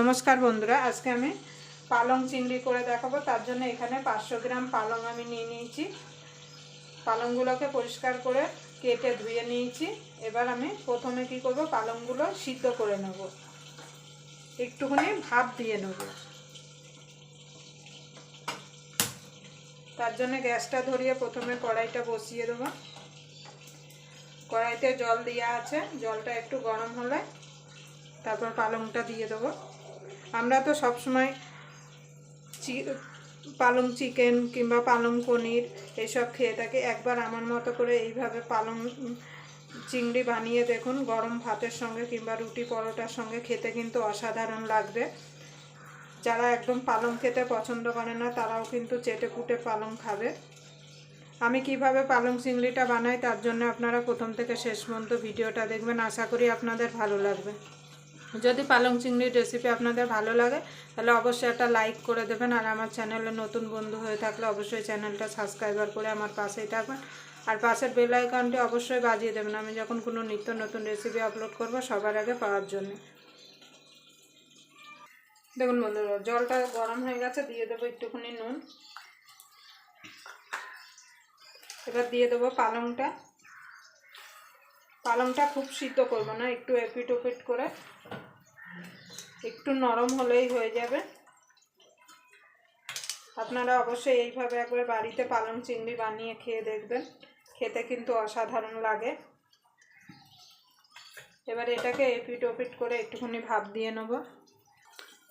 নমস্কার বন্ধুরা, আজকে আমি পালং চিংড়ি করে দেখাবো। তার জন্য এখানে পাঁচশো গ্রাম পালং আমি নিয়ে নিয়েছি। পালংগুলোকে পরিষ্কার করে কেটে ধুয়ে নিয়েছি। এবার আমি প্রথমে কি করব, পালংগুলো সিদ্ধ করে নেব। একটুখানি ভাপ দিয়ে নেব। তার জন্য গ্যাসটা ধরিয়ে প্রথমে কড়াইটা বসিয়ে দেবো। কড়াইতে জল দেওয়া আছে। জলটা একটু গরম হলে তারপর পালংটা দিয়ে দেবো। আমরা তো সবসময় চি, পালং চিকেন কিংবা পালং পনির এইসব খেয়ে থাকি। একবার আমার মতো করে এইভাবে পালং চিংড়ি বানিয়ে দেখুন, গরম ভাতের সঙ্গে কিংবা রুটি পরোটার সঙ্গে খেতে কিন্তু অসাধারণ লাগবে। যারা একদম পালং খেতে পছন্দ করে না, তারাও কিন্তু চেটে পুটে পালং খাবে। আমি কীভাবে পালং চিংড়িটা বানাই, তার জন্য আপনারা প্রথম থেকে শেষ পর্যন্ত ভিডিওটা দেখবেন। আশা করি আপনাদের ভালো লাগবে। যদি পালং চিংড়ির রেসিপি আপনাদের ভালো লাগে, তাহলে অবশ্যই একটা লাইক করে দেবেন, আর আমার চ্যানেলে নতুন বন্ধু হয়ে থাকলে অবশ্যই চ্যানেলটা সাবস্ক্রাইবার করে আমার পাশেই থাকবেন। আর পাশের বেল আইকনটি অবশ্যই বাজিয়ে দেবেন, আমি যখন কোনো নিত্য নতুন রেসিপি আপলোড করব সবার আগে পাওয়ার জন্য। দেখুন বন্ধুরা, জলটা গরম হয়ে গেছে, দিয়ে দেবো একটুখানি নুন। এবার দিয়ে দেবো পালংটা। পালংটা খুব সিদ্ধ করব না, একটু এপিট ওপিট করে। একটু নরম হলেই হয়ে যাবে। আপনারা অবশ্যই এইভাবে একবার বাড়িতে পালং চিংড়ি বানিয়ে খেয়ে দেখবেন। খেতে কিন্তু অসাধারণ লাগে। এবার এটাকে এপিট ওপিট করে একটুখানি ভাপ দিয়ে নেব।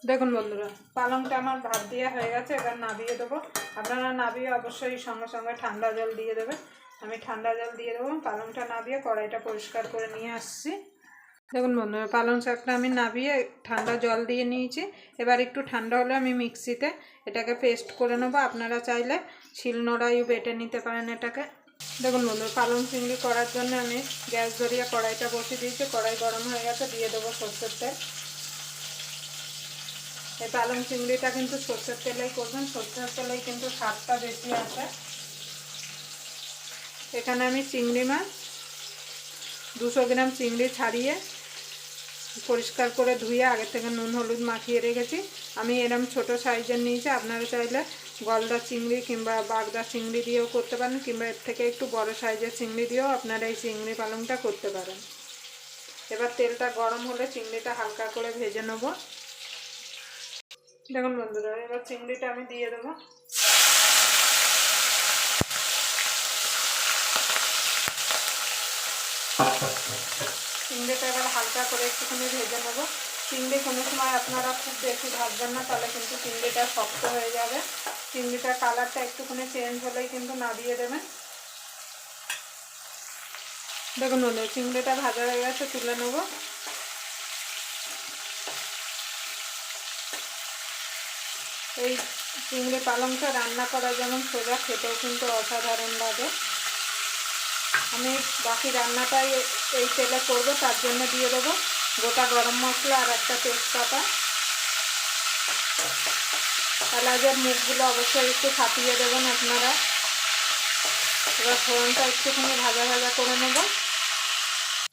দেখুন বন্ধুরা, পালংটা আমার ভাপ দেওয়া হয়ে গেছে, এবার নাবিয়ে দেবো। আপনারা নাবিয়ে অবশ্যই সঙ্গে সঙ্গে ঠান্ডা জল দিয়ে দেবেন। আমি ঠান্ডা জল দিয়ে দেবো, পালংটা নাবিয়ে কড়াইটা পরিষ্কার করে নিয়ে আসছি। দেখুন বন্ধুরা, পালং শাকটা আমি নাবিয়ে ঠান্ডা জল দিয়ে নিয়েছি। এবার একটু ঠান্ডা হলে আমি মিক্সিতে এটাকে পেস্ট করে নেব। আপনারা চাইলে শিলনোড়াইও বেটে নিতে পারেন এটাকে। দেখুন বন্ধুরা, পালং চিংড়ি করার জন্য আমি গ্যাস ধরিয়ে কড়াইটা বসিয়ে দিয়েছি। কড়াই গরম হয়ে গেছে, দিয়ে দেবো সর্ষের তেল। এই পালং চিংড়িটা কিন্তু সর্ষের তেলেই করবেন, সর্ষের তেলেই কিন্তু স্বাদটা বেশি আসে। এখানে আমি চিংড়ি মাছ দুশো গ্রাম চিংড়ি ছাড়িয়ে পরিষ্কার করে ধুয়ে আগে থেকে নুন, হলুদ মাখিয়ে রেখেছি। আমি এরম ছোট সাইজের নিয়েছি, আপনারা চাইলে গলদা চিংড়ি কিংবা বাগদা চিংড়ি দিয়েও করতে পারেন, কিংবা এর থেকে একটু বড় সাইজের চিংড়ি দিয়েও আপনারা এই চিংড়ি পালংটা করতে পারেন। এবার তেলটা গরম হলে চিংড়িটা হালকা করে ভেজে নেব। দেখুন বন্ধুরা, এবার চিংড়িটা আমি দিয়ে দেবো। চিংড়িটা এবার হালকা করে একটুখানি ভেজে নেব। চিংড়ি কোনো সময় আপনারা খুব বেশি ভাজবেন না, তাহলে কিন্তু চিংড়িটা শক্ত হয়ে যাবে। চিংড়িটার কালারটা একটুখানি চেঞ্জ হলেই কিন্তু নাড়িয়ে দেবেন। দেখুন বন্ধু চিংড়িটা ভাজা হয়ে গেছে, তুলে নেব। এই চিংড়ি পালংটা রান্না করা যেমন সোজা, খেতেও কিন্তু অসাধারণ লাগে। আমি বাকি রান্নাটাই এই তেলে করব, তার জন্য দিয়ে দেবো গোটা গরম মশলা আর একটা তেজপাতা। এলাচের মুখগুলো অবশ্যই একটু ফাটিয়ে দেবেন আপনারা। এবার ফোড়নটা একটুখানি ভাজা ভাজা করে নেব।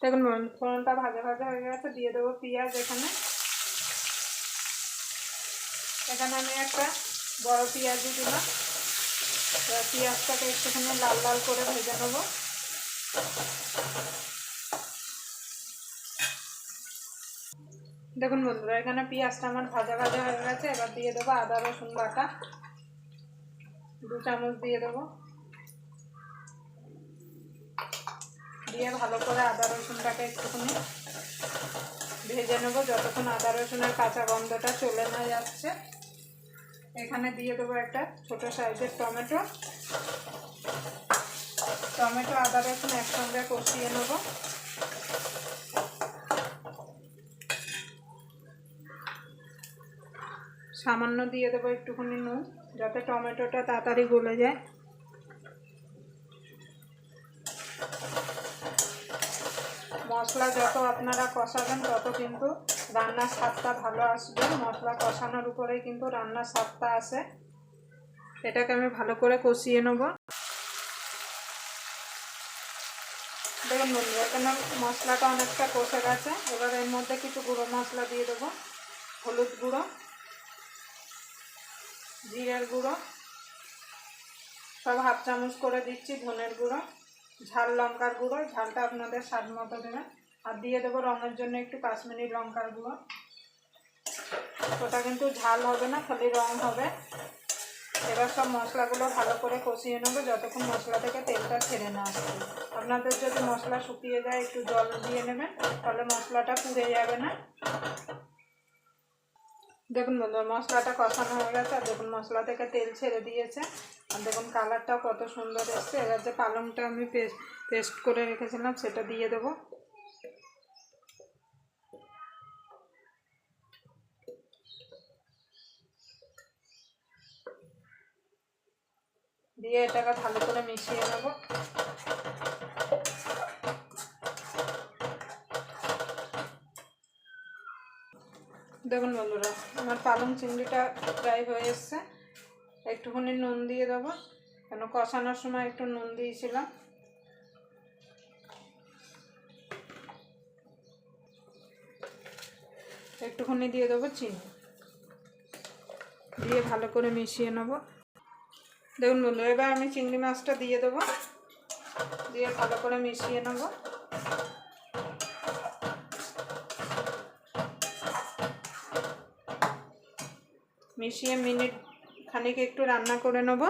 দেখুন ফোড়নটা ভাজা ভাজা হয়ে গেছে, দিয়ে দেবো পেঁয়াজ এখানে। এখানে আমি একটা বড় পেঁয়াজই দিলাম। পেঁয়াজটাকে একটুখানি লাল লাল করে ভেজে নেব। দেখুন বন্ধুরা, এখানে পেঁয়াজটা আমার ভাজা ভাজা হয়ে গেছে। এবার দিয়ে দেবো আদা, রসুন বাটা। দু চামচ দিয়ে দেবো। দিয়ে ভালো করে আদা রসুনটাকে একটুখানি ভেজে নেব। যতক্ষণ আদা, রসুনের কাঁচা গন্ধটা চলে না যাচ্ছে, এখানে দিয়ে দেবো একটা ছোট সাইজের টমেটো। টমেটো, আদা, রসুন একসঙ্গে কষিয়ে নেব। সামান্য দিয়ে দেবো একটুখানি নুন, যাতে টমেটোটা তাড়াতাড়ি গলে যায়। মশলা যত আপনারা কষাবেন, তত কিন্তু রান্নার স্বাদটা ভালো আসবে। মশলা কষানোর উপরেই কিন্তু রান্নার স্বাদটা আসে। এটাকে আমি ভালো করে কষিয়ে নেব। দেখুন বন্ধু এখানে মশলাটা অনেকটা কষে গেছে। এবার এর মধ্যে কিছু গুঁড়ো মশলা দিয়ে দেবো। হলুদ গুঁড়ো, জিরের গুঁড়ো, সব হাফ চামচ করে দিচ্ছি ধনের গুঁড়ো, ঝাল লঙ্কার গুঁড়ো, ঝালটা আপনাদের স্বাদ মতো দেবেন। আর দিয়ে দেবো রঙের জন্য একটু কাশ্মীরি লঙ্কার গুঁড়ো। ওটা কিন্তু ঝাল হবে না, খালি রং হবে। এবার সব মশলাগুলো ভালো করে কষিয়ে নেব, যতক্ষণ মশলা থেকে তেলটা ছেড়ে না আসবে আপনাদের যদি মশলা শুকিয়ে যায়, একটু জল দিয়ে নেবেন, তাহলে মশলাটা পুড়ে যাবে না। দেখুন বন্ধু মশলাটা কষানো হয়ে গেছে, আর দেখুন মশলা থেকে তেল ছেড়ে দিয়েছে। আর দেখুন কালারটাও কত সুন্দর এসছে। এবার যে পালংটা আমি পেস্ট পেস্ট করে রেখেছিলাম, সেটা দিয়ে দেবো। দিয়ে এটাকে ভালো করে মিশিয়ে নেব। দেখুন বন্ধুরা, আমার পালং চিংড়িটা ফ্রাই হয়ে এসছে। একটুখানি নুন দিয়ে দেবো, কেন কষানোর সময় একটু নুন দিয়েছিলাম। একটুখানি দিয়ে দেবো চিনি। দিয়ে ভালো করে মিশিয়ে নেব। দেখুন বন্ধু এবার আমি চিংড়ি মাছটা দিয়ে দেবো। দিয়ে ভালো করে মিশিয়ে নেব। মিশিয়ে মিনিট খানিক একটু রান্না করে নেব।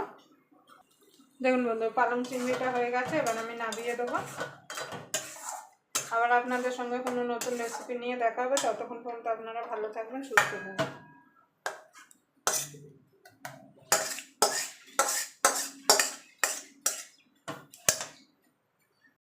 দেখুন বন্ধু, পালং চিংড়িটা হয়ে গেছে, এবার আমি নামিয়ে দেবো। আবার আপনাদের সঙ্গে কোনো নতুন রেসিপি নিয়ে দেখা হবে ততক্ষণ পর্যন্ত আপনারা ভালো থাকবেন, সুস্থ থাকবেন।